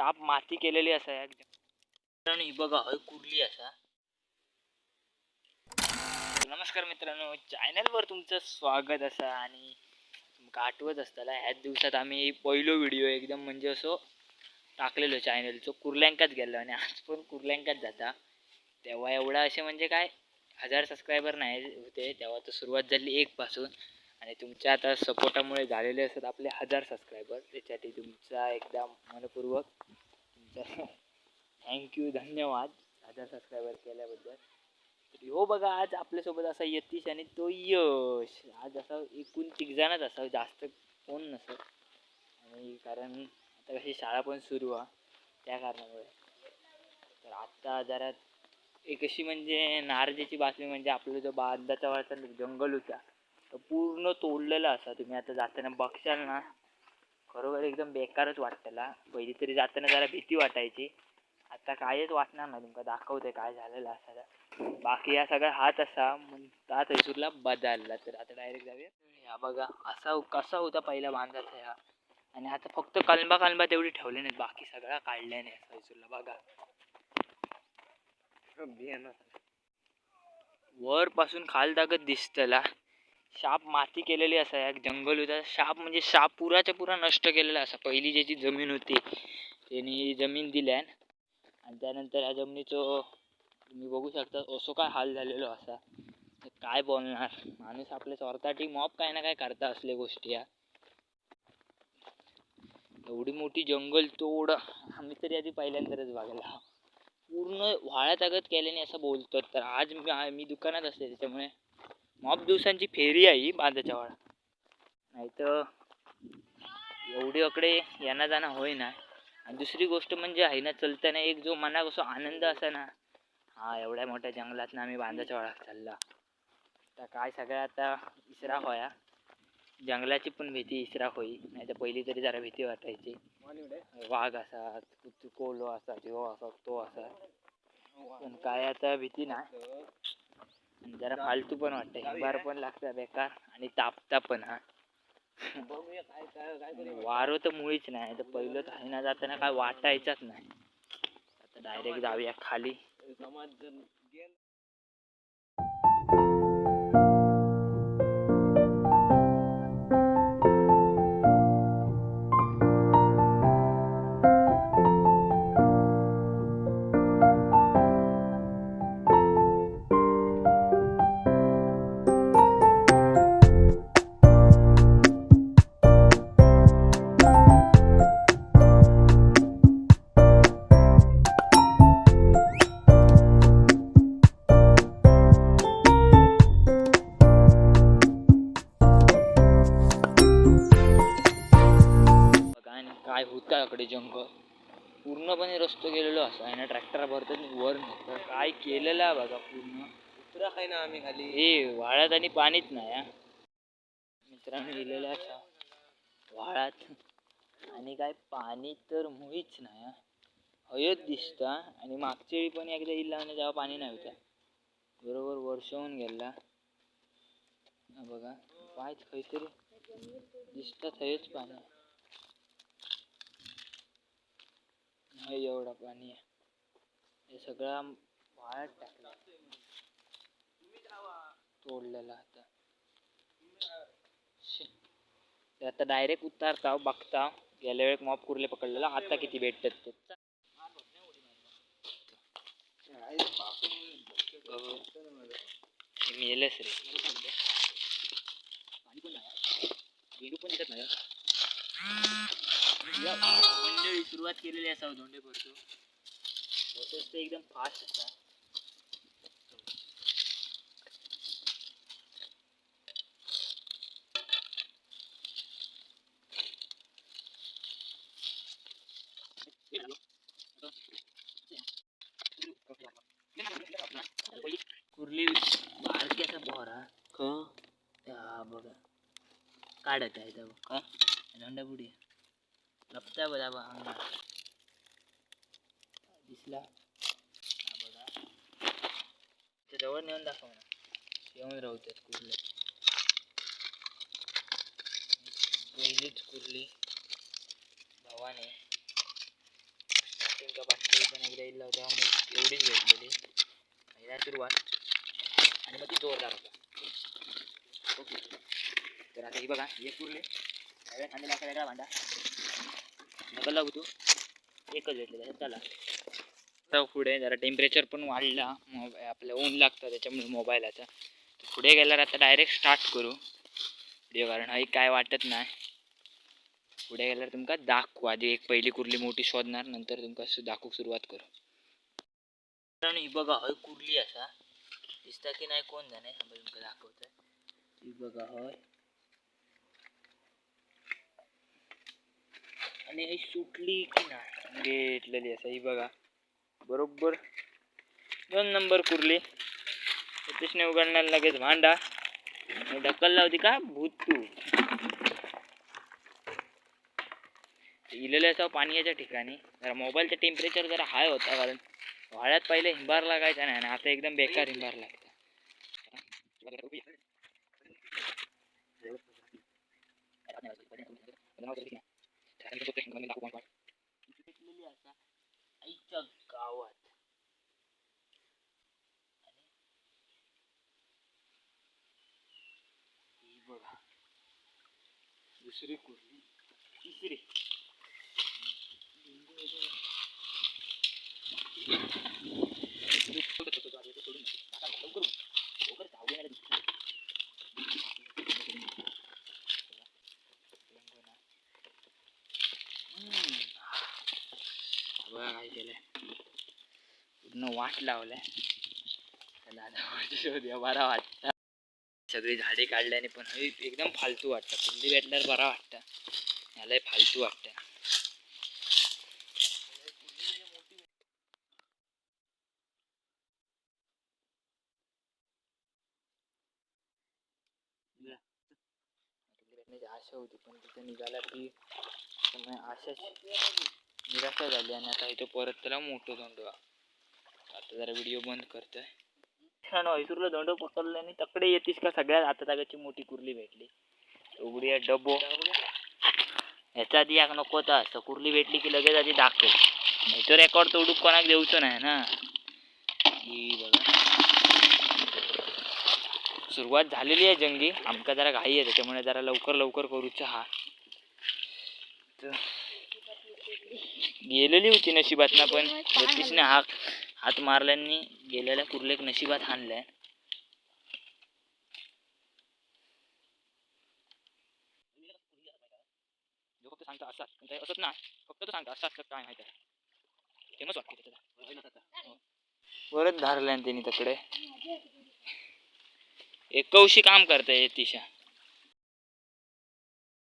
शाप माती केलेली असा एकदम. मित्रांनो ही बघा हय कुर्ली असा. नमस्कार मित्रांनो चॅनलवर तुमचं स्वागत असा आणि तुमकां आठवत असताना ह्याच दिवसात आम्ही पहिलो व्हिडिओ एकदम म्हणजे असो टाकलेलो चॅनलचो कुर्ल्यांकाच गेलो आणि आज पण कुर्ल्यांकाच जाता. तेव्हा एवढा असे म्हणजे काय हजार सबस्क्रायबर नाही होते तेव्हा तर सुरुवात झाली एक पासून. आणि तुमच्या आता सपोर्टामुळे झालेले असतात आपले हजार सबस्क्रायबर त्याच्यासाठी तुमचा एकदा मनपूर्वक तुमचा थँक्यू धन्यवाद. हजार सबस्क्रायबर केल्याबद्दल. तर हो बघा आज आपल्यासोबत असा यतीश आणि तो यश. आज असा एकूण तिघजणच असावं जास्त कोण नसत आणि कारण आता कशी शाळा पण सुरू आहे त्या कारणामुळे. तर आत्ता जरा एक अशी म्हणजे नारजेची बातमी म्हणजे आपलं जो बांधाचा वाटचा जंगल होता तो पूर्ण तोडलेला असा तुम्ही आता जाताना बघशाल ना. खरोखर एकदम बेकारच वाटतला पहिली तरी जाताना जरा भीती वाटायची. आता कायच वाटणार नाही तुमका दाखवते काय झालेलं असा तर. बाकी या सगळा हात असा म्हणतात थैसूरला बदलला. तर आता डायरेक्ट जाऊया. ह्या बघा असा कसा होता पहिला बांधाचा ह्या आणि आता फक्त कलबा कलबा तेवढी ठेवले नाहीत. बाकी सगळा काढल्याने थैसूरला बघा. वर पासून खाल ताकद दिसतला शाप माती केलेली असा एक जंगल होता. शाप म्हणजे शाप पुराच्या पुरा नष्ट केलेला असा. पहिली ज्याची जमीन होती त्यांनी जमीन दिल्यान आणि त्यानंतर ह्या जमिनीचं तुम्ही बघू शकता असो काय हाल झालेलो असा. काय बोलणार? माणूस आपल्या स्वार्थाठी मॉप काय ना काय करता असले गोष्टी या. एवढी मोठी जंगल तोड आम्ही तरी आधी पहिल्यांदाच बघायला. पूर्ण वाळ्यात अगत केल्याने असं बोलतो तर आज मी मी दुकानात असते त्याच्यामुळे मॉप दिवसांची फेरी आहे ही बांधाच्या वाडा. नाही तर एवढी अकडे येणं जाणं होय ना. आणि दुसरी गोष्ट म्हणजे आहे ना चलताना एक जो मना असो आनंद असा ना हा एवढ्या मोठ्या जंगलात ना आम्ही बांधाच्या वाडात चालला. तर काय सगळं आता इसरा होया. जंगलाची पण भीती इसरा होई. नाही तर पहिली तरी जरा भीती वाटायची. वाघ असा कोलो असा जिओ असा तो असा पण काय आता भीती नाही जरा फालतू पण वाटतं. बार पण लागतं बेकार आणि तापता पण हा. वारो तर मुळीच नाही. तर पहिलं तर ना जाताना काय वाटायचंच नाही. आता डायरेक्ट जाऊया खाली. इकडे जंगल. पूर्णपणे रस्तो गेलेलो असा आहे ना ट्रॅक्टर भरतात वर नेतं काय केलेलं आहे बघा पूर्ण. उतरा खाय ना आम्ही खाली. हे वाळ्यात आणि पाणीच नाही. मित्रांनो गेलेलं असा वाळात आणि काय पाणी तर मुळीच नाही. हयत दिसता आणि मागच्या वेळी पण एकदा इल्ला आणि तेव्हा पाणी नाही होता बरोबर वर्ष होऊन गेला बघा पाय खैतरी दिसतात हयच पाणी. नाही एवढा पाणी आहे. हे सगळा वाळत टाकला. तोडलेला आता. ते आता डायरेक्ट उतारता बघता गेल्या वेळेक मॉप कुर्ले पकडलेला. आता किती भेटतात ते. मेलेस रे. पण या मंडळी सुरुवात केलेली असावं धोंडे भरतो प्रोसेस तर एकदम फास्ट असा कुर्ली बारक्याचा बोरा. हा बघा. काढत आहे इथं बघ. काय अंडा बुडी लपता बघा बा. दिसला. बघा. ते जवळ नेऊन दाखव ना येऊन राहतात कुर्ले. पहिलीच कुर्ली. भावाने. द्यायला होता मग एवढीच भेटलेली. पहिला सुरुवात. आणि मग ती जोरदार होता. ओके. तर आता ही बघा हे पुरले सगळ्या खांद्याला असा भांडा. नका लागू तू. एकच भेटलेला आहे चला. आता पुढे जरा टेम्परेचर पण वाढला. मोबाईल आपलं ऊन लागतं त्याच्यामुळे मोबाईलाचं पुढे गेल्यावर आता डायरेक्ट स्टार्ट करू. व्हिडिओ कारण हई काय वाटत नाही. पुढे गेल्यावर तुमका दाखवू. आधी एक पहिली कुर्ली मोठी शोधणार नंतर तुमका दाखवूक सुरुवात करू. कारण ही बघा हय कुर्ली असा. दिसता की नाही कोण जाणे? तुमका दाखवतोय. ही बघा हय आणि ही सुटली की नाही? घेतलेली असा ही बघा. बरोबर. दोन नंबर कुरली. सतीशने उघडणार लगेच भांडा. आणि ढक्कल लावती का? भूतू. इलेलं असावं पाण्याच्या ठिकाणी. जरा मोबाईलचं टेम्परेचर जरा हाय होता कारण वाळ्यात पहिले हिंबार लागायचा नाही आणि आता एकदम बेकार हिंबार लागतं भेटलेली असा आईच्या गावात. बघा. दुसरी कुर्ली. तिसरी. Thank you काय केलंय पूर्ण वाट लावलाय. त्याला आता शोधूया बरा वाटतं. सगळी झाडे काढल्याने पण हे एकदम फालतू वाटतं. कुंडी भेटल्यावर बरा वाटतं. याला फालतू वाटतं. आशा होती पण तिथे निघाला की त्यामुळे आशा निराशा झाली आणि आता इथं परत त्याला मोठं धोंडवा आता जरा व्हिडिओ बंद करतोय. छान हैसूरला दंड पकडलं आणि तकडे येतीस का सगळ्यात हातातागाची मोठी कुर्ली भेटली. उघडी आहे डबो ह्याचा आधी एक नको होता असं कुर्ली भेटली की लगेच आधी दाखव नाही तर रेकॉर्ड तोडूक कोणाक देऊचं नाही ना. ही बघा. सुरुवात झालेली आहे जंगी. आमका जरा घाई आहे त्याच्यामुळे जरा लवकर लवकर करूचा हा तर गेलेली होती नशिबात पण. ज्योतिषने हाक. हात मारल्यानी गेलेल्या कुर्लेक नशिबात फक्त सांगता असतात पण ते असत ना फक्त तो सांगता असं काय माहिती आहे. फेमस वाटते त्याचा. परत धारल्यान त्यांनी तकडे. एक कौशी काम करताय तिशा